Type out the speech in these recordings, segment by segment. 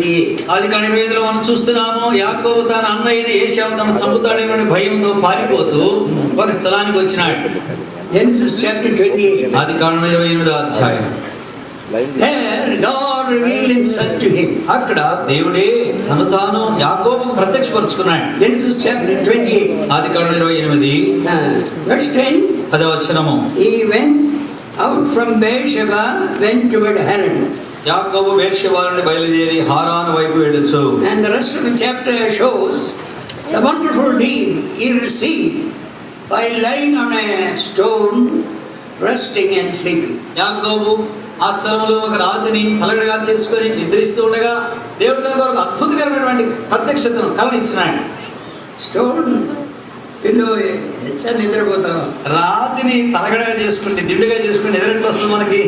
28. అది కానీ ఇరవై ఐదులో మనం చూస్తున్నాము యాకోబు తన అన్నయ్యని ఏషావు తన చంపుతాడేమని భయంతో పారిపోతూ ఒక స్థలానికి వచ్చినాడు Genesis chapter 28. అది కారణం ఇరవై ఎనిమిదో అధ్యాయం. అక్కడ దేవుడే తను తాను యాకోబుకు ప్రత్యక్షపరుచుకున్నాడు Genesis chapter 28. అది కారణం ఇరవై ఎనిమిది verse 10. పదవచనము out from Beersheba, went toward Haran. యాకోబు వేర్షవా నుండి బయలుదేరి హారాను వైపు వెళ్ళొచ్చు And the rest of the chapter shows the wonderful deed he received by lying on a stone, resting and sleeping. యాకోబు ఆ స్థలంలో ఒక రాతిని తలగడగా చేసుకొని నిద్రిస్తూ ఉండగా దేవుడు తన కొరకు అద్భుతకరమైనటువంటి ప్రత్యక్షతను కలనిచ్చినాడు. స్టోన్ పిల్లో ఎట్లా నిద్రపోతావు? రాతిని తలగడగా చేసుకుని దిండుగా చేసుకుని నిద్రట్లు వస్తుంది మనకి?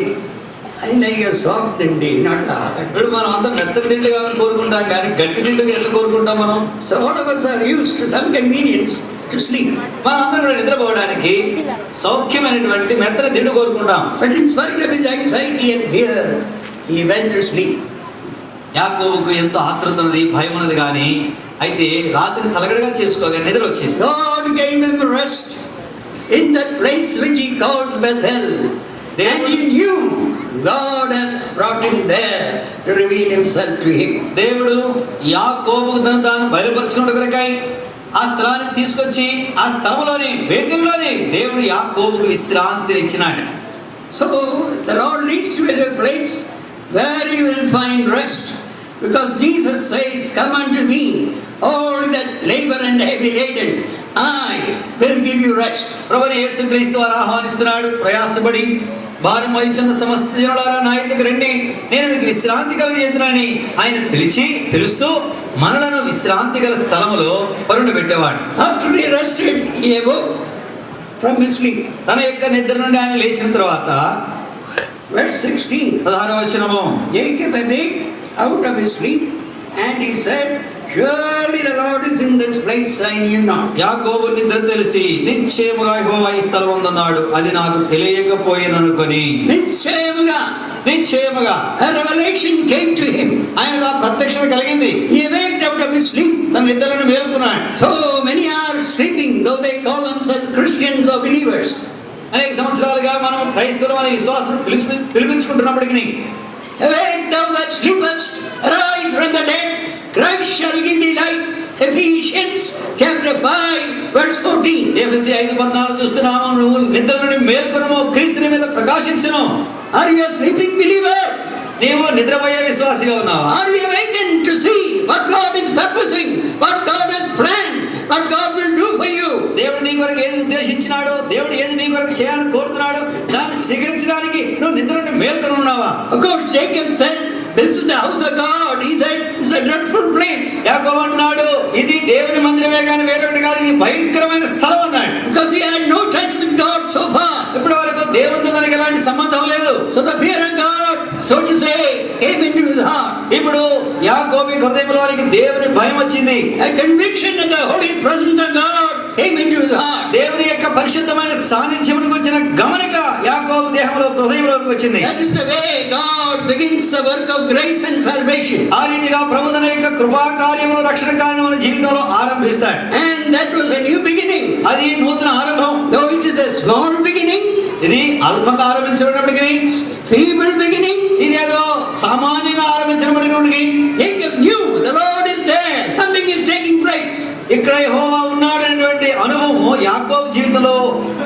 అది లైక్ సాఫ్ట్ అండి నాట్ ఇప్పుడు మనం అంతా మెత్తని దిండు కావాలని కోరుకుంటాం కానీ గట్టి దిండుగా ఎట్లా కోరుకుంటాం మనం? So all of us are used to some convenience to sleep. మనం అందరం కూడా నిద్రపోవడానికి సౌఖ్యమైనటువంటి మెత్తని దిండు కోరుకుంటాం. But in spite of his anxiety and fear he went to sleep. యాకోబుకు ఎంతో ఆత్రత ఉన్నది భయం ఉన్నది కానీ అయితే రాత్రి తలగడగా చేసుకోగా నిద్ర వచ్చేసి God gave him rest in that place which he calls Bethel. And he knew God has brought him there to reveal himself to him దేవుడు యాకోబుకు తను తాను బయలుపరచుకున్న కొరకై ఆ స్థలాన్ని తీసుకొచ్చి ఆ స్థలంలోని వేదికలోని దేవుడు యాకోబుకు విశ్రాంతిని ఇచ్చినాడు So the Lord leads you to a place where you will find rest. Because Jesus says, Come unto me, all that labor and heavy laden, I will give you rest. ప్రభుని యేసుక్రీస్తు వారు ఆహ్వానిస్తున్నాడు ప్రయాసపడి భారం వహించిన సమస్త జనులారా నా ఇంటికి రండి. నేను మీకు విశ్రాంతి కలిగజేతున్నానని ఆయన పిలిచి పిలుస్తూ మనలను విశ్రాంతి గల స్థలములో పరుండు పెట్టేవాడు. తన యొక్క నిద్ర నుండి ఆయన లేచిన తర్వాత Verse 16 పదహారవ వచనము. Jacob awake out of his sleep, and he said, Surely the Lord is in this place, I knew not. యాకోబు నిద్ర తెలిసి నిశ్చయముగా యెహోవా ఈ స్థలం ఉందన్నాడు అది నాకు తెలియకపోయిననుకొని నిశ్చయముగా నిశ్చయముగా a revelation came to him. ఆయన ప్రత్యక్షత కలిగింది He awaked out of his sleep. తన నిద్రలను మేలుకున్నాడు So many are sleeping, though they call themselves Christians or believers. అనేక సంవత్సరాలుగా మనం క్రైస్తవులు అనే విశ్వాసం పిలిపించుకుంటున్నప్పటికీ Awake, thou that sleepest, arise from the dead, Christ shall give thee light. Ephesians chapter 5, verse 14. Ephesians ఐదు పద్నాలుగు చూస్తున్నాము నువ్వు నిద్ర నుండి మేల్కొనము క్రీస్తుని మీద ప్రకాశించను Are you a sleeping believer? నీవు నిద్రపోయే విశ్వాసిగా ఉన్నావా Are you awakened to see what God is purposing, what God has planned, what God will do for you? దేవుడు నీ కొరకు ఏది ఉద్దేశించినాడో దేవుడు ఏది నీ కొరకు చేయాలని కోరుతున్నాడో దాన్ని స్వీకరించడానికి నువ్వు నిద్ర నుండి మేల్కొని ఉన్నావా Of course, Jacob said, This is the house of God. He said, It's a dreadful place. యాకోబు అంటున్నాడు ఇది దేవుని మందిరమే కానీ వేరొకటి కాదు ఇది భయంకరమైన స్థలం అన్నాడు Because he had no touch with God so far. ఇప్పటి వరకు దేవునితో తనకి ఎలాంటి సంబంధం లేదు So the fear of God, so to say, came into his heart. ఇప్పుడు యాకోబి హృదయంలోనికి దేవుని భయం వచ్చింది A conviction of the holy presence of God came into his heart. పరిశుద్ధమైన సాన్నిధ్యమునికి వచ్చిన గమనిక యాకోబు దేహంలో హృదయంలోకి వచ్చింది. Is the way God begins the work of grace and salvation. ఆ రీతిగా ప్రభు తన యొక్క కృపా కార్యములు రక్షణ కార్యము మన జీవితంలో ఆరంభిస్తాడు And that was a new beginning. అది నూతన ఆరంభం. Though it is a small beginning, ఇది అల్పంగా ఆరంభించబడినప్పటికీ feeble beginning, ఇది ఏదో సామాన్యంగా ఆరంభించబడినప్పటికీ Jacob knew the Lord is there. Something is taking place. ఇక్కడ యెహోవా ఉన్నాడు అనేటువంటి అనుభవం యాకోబు మనలో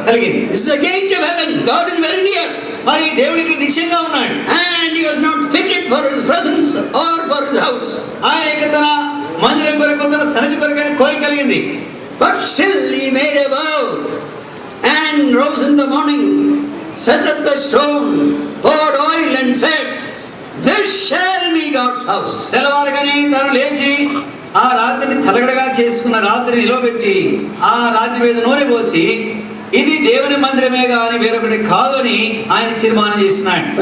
కలిగింది. Is the gate of heaven God is very near మరి దేవుడికి నిశ్చయంగా ఉన్నాడు. And he was not fitted for his presence or for his house ఆయన కదన మందిరం కొరకు కొందన సన్నిధి కొరకు అని కోరిక కలిగింది. But still he made a vow and rose in the morning set up the stone poured oil and set this shall be God's house తెల్లవారగాని తను లేచి ఆ రాత్రిని తలగడగా చేసుకున్న రాత్రి నిలవబెట్టి ఆ రాత్రి మీద నూనె పోసి ఇది దేవుని మందిరమే కానీ వేరొకటి కాదు అని ఆయన తీర్మానం చేసినాడు